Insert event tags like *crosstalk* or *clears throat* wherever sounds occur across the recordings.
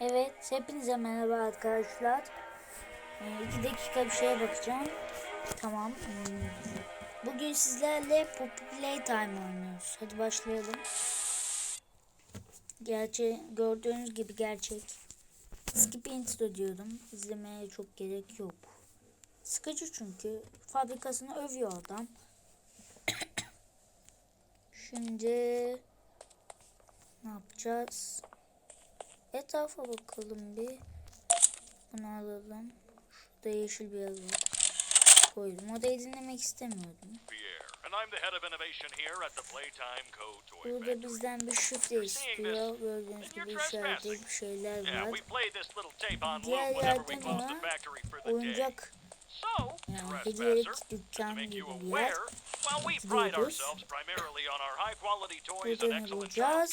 Evet, hepinize merhaba arkadaşlar. 2 dakika bir şeye bakacağım. Tamam. Hmm. Bugün sizlerle Poppy Playtime oynuyoruz. Hadi başlayalım. Gerçi gördüğünüz gibi gerçek. Skip intro diyorum. İzlemeye çok gerek yok. Sıkıcı çünkü. Fabrikasını övüyor adam. *coughs* Şimdi ne yapacağız? Etrafa bakalım bir. Bunu alalım. Şurada yeşil bir yazı. Koydum. Odayı dinlemek istemiyordum. Burada bizden bir şifre istiyor. Gördüğünüz gibi işaretli bir şeyler var. Diğer yerden day. Oyuncak yani hediyelik dükkan gibi bir yer. Gidiyoruz. ourselves primarily on our high quality toys Burada and ne excellent bulacağız?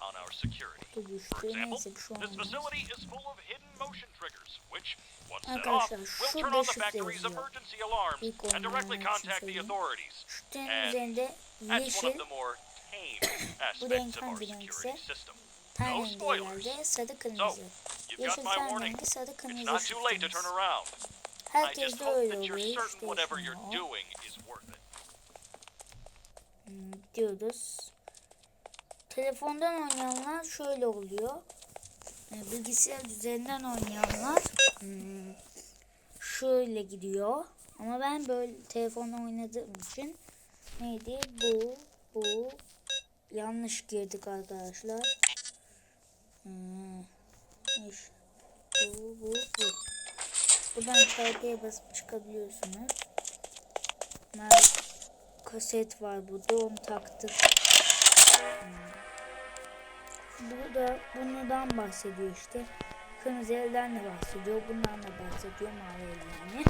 On our security. For example, şey this facility is full of hidden motion triggers, which, once set off, will turn on the factory's emergency alarms and directly için contact the authorities. And That's one of the more tame *coughs* aspects of our security system. No spoilers. So, you've got my warning. It's not too late to turn around. I just hope that you're certain whatever you're doing is worth it. Hmm, diyoruz. Telefondan oynayanlar şöyle oluyor. E, Bilgisayar üzerinden oynayanlar hmm, şöyle gidiyor. Ama ben böyle telefonla oynadığım için neydi? Bu, bu yanlış girdik arkadaşlar. Hmm, bu, bu, bu. Buradan çarpıya basıp çıkabiliyorsunuz. Kaset var burada onu taktık. Hmm. Burada bundan bahsediyor işte. Kırmızı elden de bahsediyor. Bundan da bahsediyor mavi el yani.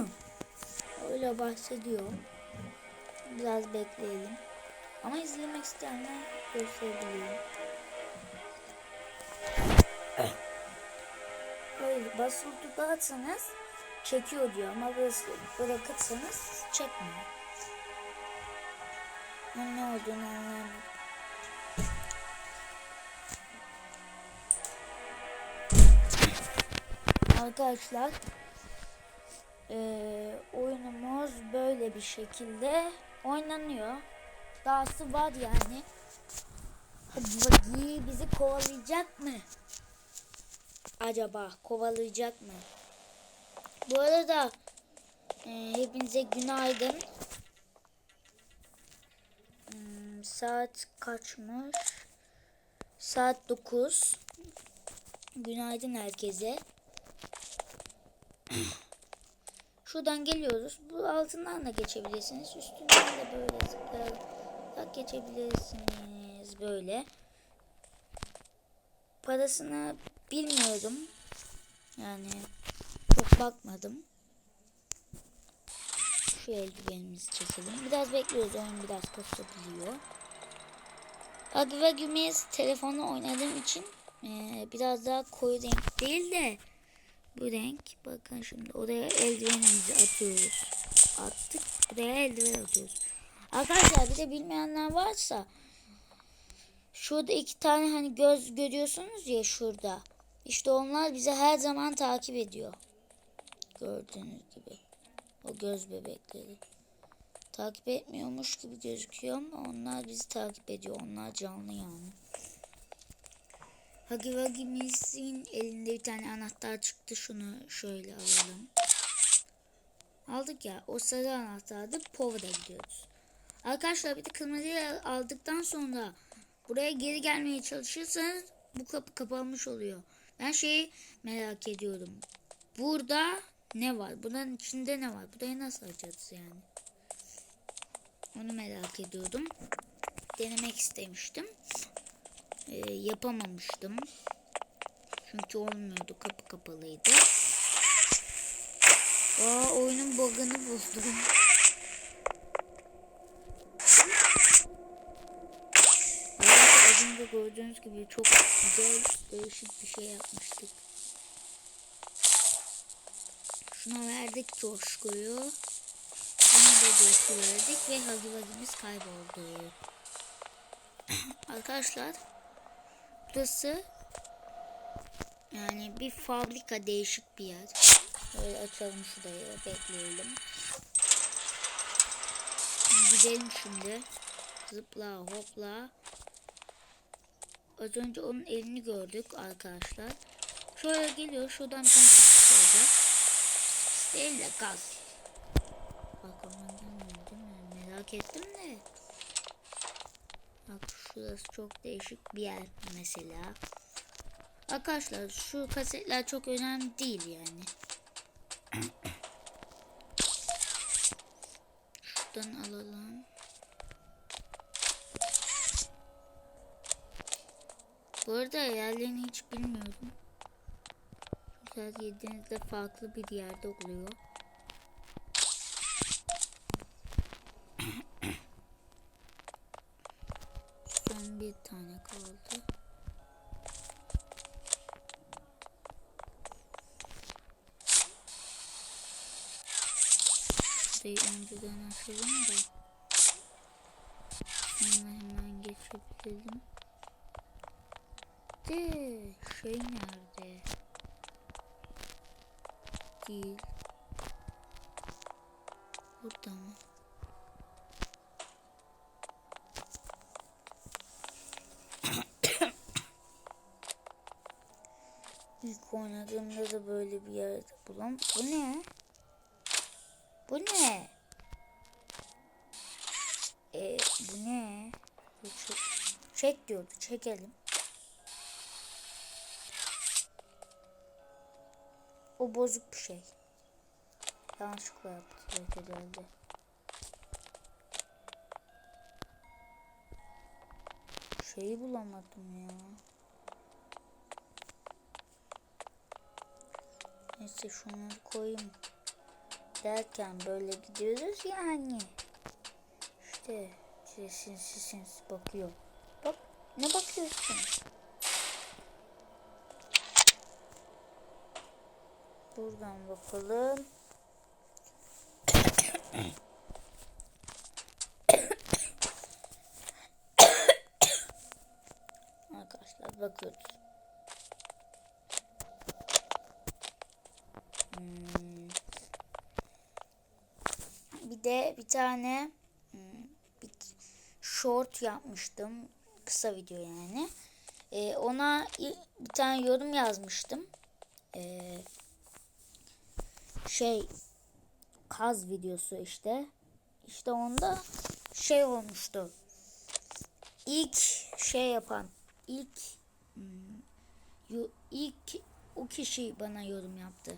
*coughs* Öyle bahsediyor. Biraz bekleyelim. Ama izlemek isteyenler gösterebilirim. Böyle basılı tutarsanız çekiyor diyor ama basılı bırakırsanız çekmiyor. Ben ne olduğunu anlayamadım. Arkadaşlar eee, oyunumuz böyle bir şekilde oynanıyor. Dahası var yani. Hadi bizi kovalayacak mı? Acaba kovalayacak mı? Bu arada eee, hepinize günaydın. Saat kaçmış? Saat 9. Günaydın herkese. *clears throat* Şuradan geliyoruz. Bu altından da geçebilirsiniz. Üstünden de böyle zıplayarak geçebilirsiniz. Böyle. Parasını bilmiyorum. Yani çok bakmadım. Şu eldivenimizi çekelim. Biraz bekliyoruz. Oyun biraz kasabiliyor. Hadi ve Gümeyiz telefonla oynadığım için eee, biraz daha koyu renk değil de bu renk. Bakın şimdi oraya eldivenimizi atıyoruz. Attık. Buraya eldiven atıyoruz. Arkadaşlar bir de bilmeyenler varsa şurada iki tane hani göz görüyorsunuz ya şurada. İşte onlar bizi her zaman takip ediyor. Gördüğünüz gibi. O göz bebekleri. Takip etmiyormuş gibi gözüküyor ama onlar bizi takip ediyor. Onlar canlı yani. Hagi Wagi'mizin elinde bir tane anahtar çıktı. Şunu şöyle alalım. Aldık ya. O sarı anahtardı. Pova'da gidiyoruz. Arkadaşlar bir de kırmızıyı aldıktan sonra buraya geri gelmeye çalışırsanız bu kapı kapanmış oluyor. Ben şeyi merak ediyorum. Burada ne var? Bunun içinde ne var? Burayı nasıl açacağız yani? Onu merak ediyordum. Denemek istemiştim. Ee, yapamamıştım. Çünkü olmuyordu. Kapı kapalıydı. Aa oyunun bug'ını buldum. Evet, az önce gördüğünüz gibi çok güzel değişik bir şey yapmıştık. Şuna verdik coşkuyu. Buna da coşku verdik ve hagi vagimiz kayboldu. *coughs* Arkadaşlar burası yani bir fabrika değişik bir yer. Böyle açalım şurayı bekleyelim. Gidelim şimdi. Zıpla hopla. Az önce onun elini gördük arkadaşlar. Şöyle geliyor. Şuradan bir tane. Değil de gaz. Bakalım gelmiyor değil mi? Merak ettim de. Bak şurası çok değişik bir yer mesela. Arkadaşlar şu kasetler çok önemli değil yani. Şuradan alalım. Bu arada yerlerini hiç bilmiyorum. Güzel yediğinizde farklı bir yerde oluyor. *coughs* Son bir tane kaldı. Şurayı önceden açalım da. Sonra hemen geçebilirim. De şey nerede? Değil. Burada mı? İlk oynadığımda da böyle bir yerde bulam. Bu ne? Bu ne? E, bu ne? Çek diyordu. Çekelim. O bozuk bir şey. Yanlışlıkla yaptı herhalde. Şeyi bulamadım ya. Neyse şunları koyayım. Derken böyle gidiyoruz yani. İşte sinsi sinsi bakıyor. Bak ne bakıyorsun? Buradan bakalım. Arkadaşlar bakıyoruz. Hmm. Bir de bir tane hmm, bir short yapmıştım. Kısa video yani. Ee, ona bir tane yorum yazmıştım. Ee, şey kaz videosu işte. İşte onda şey olmuştu. İlk şey yapan ilk hmm, ilk o kişi bana yorum yaptı.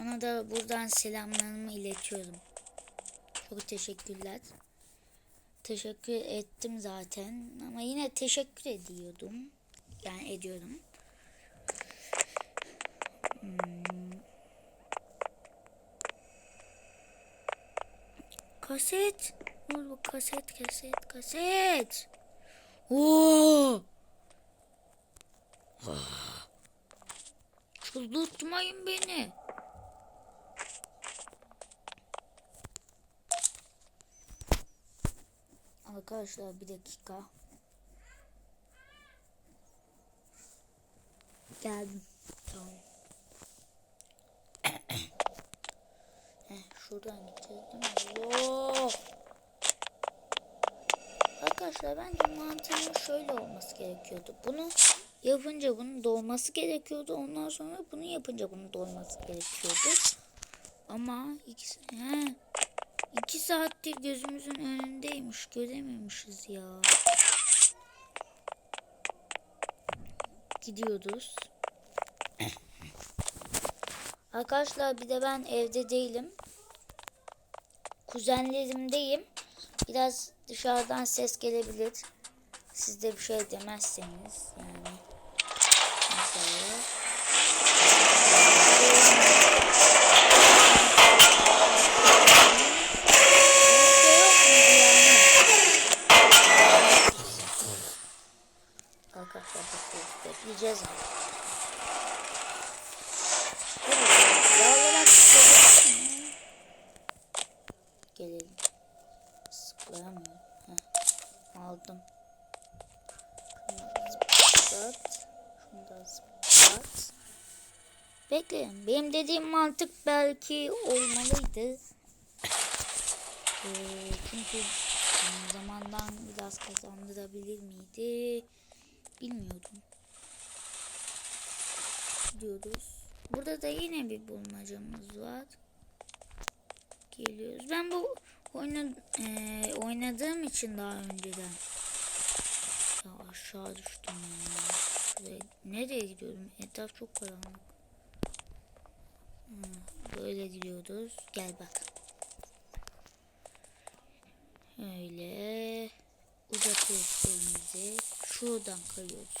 Ona da buradan selamlarımı iletiyorum. Çok teşekkürler. Teşekkür ettim zaten ama yine teşekkür ediyordum. Yani ediyorum. Hmm. Kaset. Dur bu kaset kaset kaset. Oo. Ah. Çıldırtmayın beni. Arkadaşlar bir dakika. Geldim. Tamam. Şuradan gideceğiz değil mi? Arkadaşlar bence mantığının şöyle olması gerekiyordu. Bunu yapınca bunun doğması gerekiyordu. Ondan sonra bunu yapınca bunun doğması gerekiyordu. Ama ikisi... He. İki saattir gözümüzün önündeymiş. Görememişiz ya. Gidiyoruz. Arkadaşlar bir de ben evde değilim. Kuzenlerimdeyim. Biraz dışarıdan ses gelebilir. Siz de bir şey demezseniz yani. Mesela. Arkadaşlar. Bekleyeceğiz abi. Benim dediğim mantık belki olmalıydı. Ee, çünkü zamandan biraz kazandırabilir miydi? Bilmiyordum. Gidiyoruz. Burada da yine bir bulmacamız var. Geliyoruz. Ben bu oyunu eee, oynadığım için daha önceden. Ya aşağı düştüm ya. Şuraya, nereye gidiyorum? Etraf çok karanlık. Böyle gidiyoruz. Gel bak. Öyle uzatıyoruz elimizi. Şuradan kayıyoruz.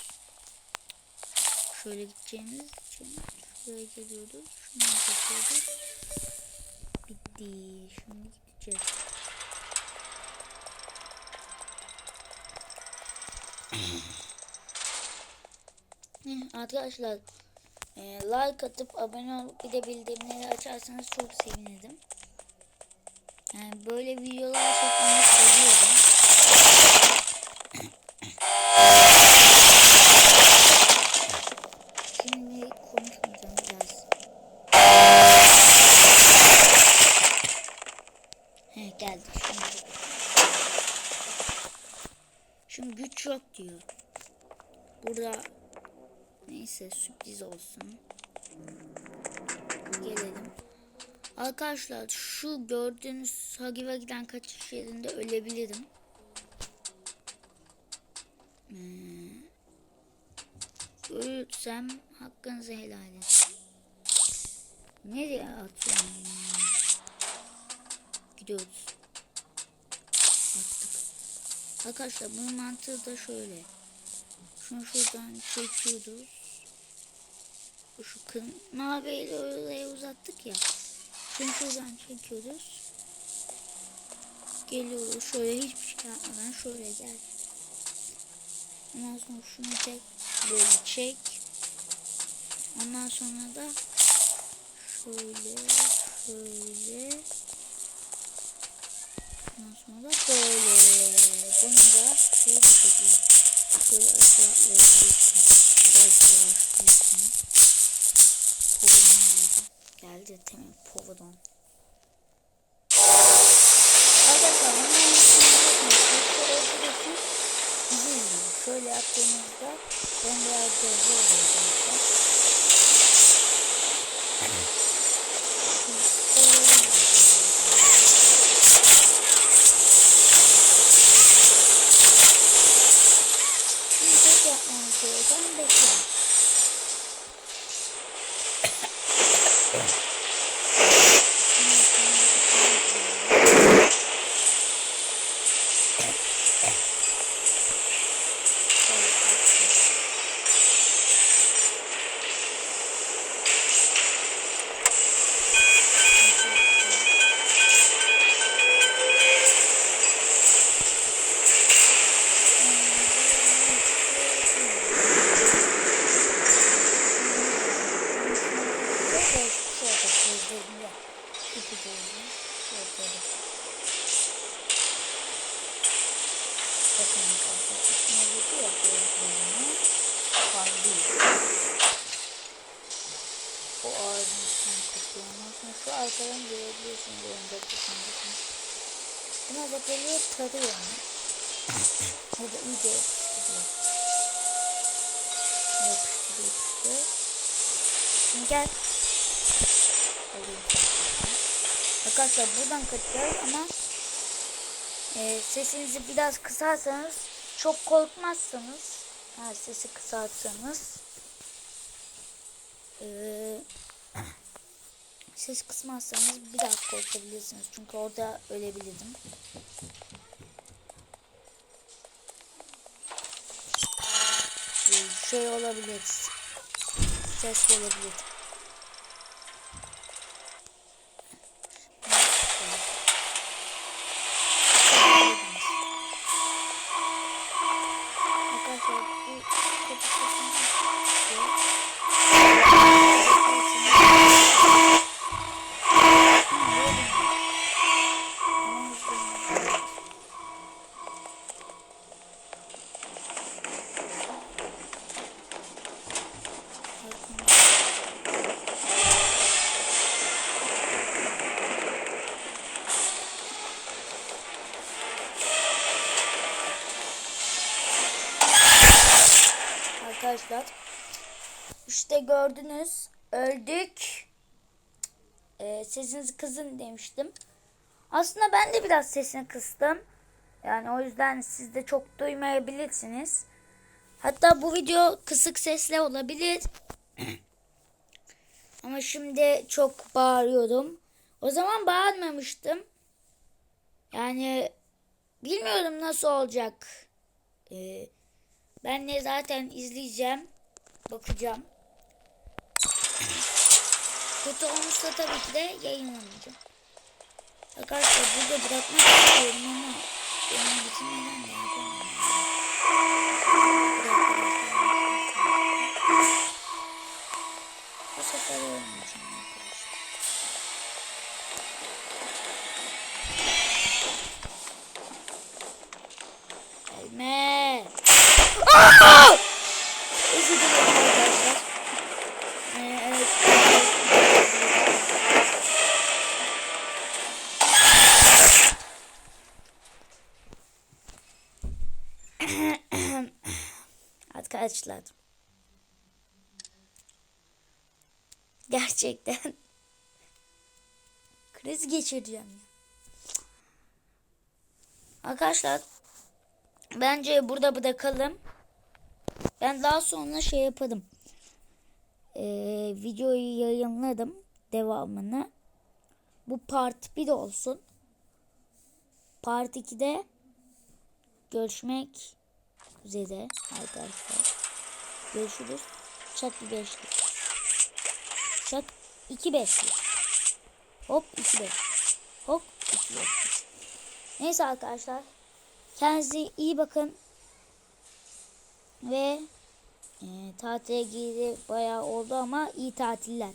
Şöyle gideceğimiz için şuraya geliyoruz. Şunu yapıyoruz. Bitti. Şimdi gideceğiz. *clears throat* Eh, Arkadaşlar e, like atıp abone olup bir de bildirimleri açarsanız çok sevinirim. Yani böyle videolar çekmeyi seviyorum. Şimdi konuşmayacağım biraz. He geldi şimdi. Şimdi güç yok diyor. Burada neyse sürpriz olsun. Gelelim. Arkadaşlar şu gördüğünüz Hagiva giden kaçış yerinde ölebilirim. Hmm. Ölürsem hakkınızı helal edin. Nereye atıyorum? Gidiyoruz. Attık. Arkadaşlar bunun mantığı da şöyle. Şunu şuradan çekiyoruz. Şu kın maviyle oraya uzattık ya. Şunu şuradan çekiyoruz. Geliyoruz şöyle hiçbir şey yapmadan şöyle gel. Ondan sonra şunu tek böyle çek. Ondan sonra da şöyle şöyle Ondan sonra da böyle. Bunu da şöyle bir şekilde şöyle aşağı atlayabiliyorsun. Biraz yavaşlıyorsun. Diyeceğim. Geldi tamam Povodon. Arkadaşlar bunun için. Şöyle yaptığımızda ben biraz gözü zaten. Şimdi yapmamız gereken bekleyin. Gel. Arkadaşlar buradan kaçacağız ama e, sesinizi biraz kısarsanız çok korkmazsanız ha, sesi kısarsanız e, ses kısmazsanız biraz korkabilirsiniz çünkü orada ölebilirdim. E, şey olabilir ses gelebilir. Arkadaşlar. İşte gördünüz. Öldük. Ee, sesinizi kızın demiştim. Aslında ben de biraz sesini kıstım. Yani o yüzden siz de çok duymayabilirsiniz. Hatta bu video kısık sesle olabilir. *clears throat* Ama şimdi çok bağırıyorum. O zaman bağırmamıştım. Yani bilmiyorum nasıl olacak. Ee, ben de zaten izleyeceğim. Bakacağım. Kötü olmuşsa tabii ki de yayınlamayacağım. Arkadaşlar burada bırakmak istiyorum ama benim bitirmeden de. Bu sefer olmayacağım arkadaşlar. Gelme. Aa! Özür. Ee, evet. Arkadaşlar. Gerçekten kriz geçireceğim ya. Arkadaşlar bence burada bırakalım. Ben daha sonra şey yaparım. Ee, videoyu yayınladım devamını. Bu part 1 olsun. Part 2'de görüşmek üzere arkadaşlar. Görüşürüz. Çak bir beşli. Çak iki beşli. Hop iki beşli. Hop iki beşli. Neyse arkadaşlar. Kendinize iyi bakın. Ve e, tatile gidi bayağı oldu ama iyi tatiller.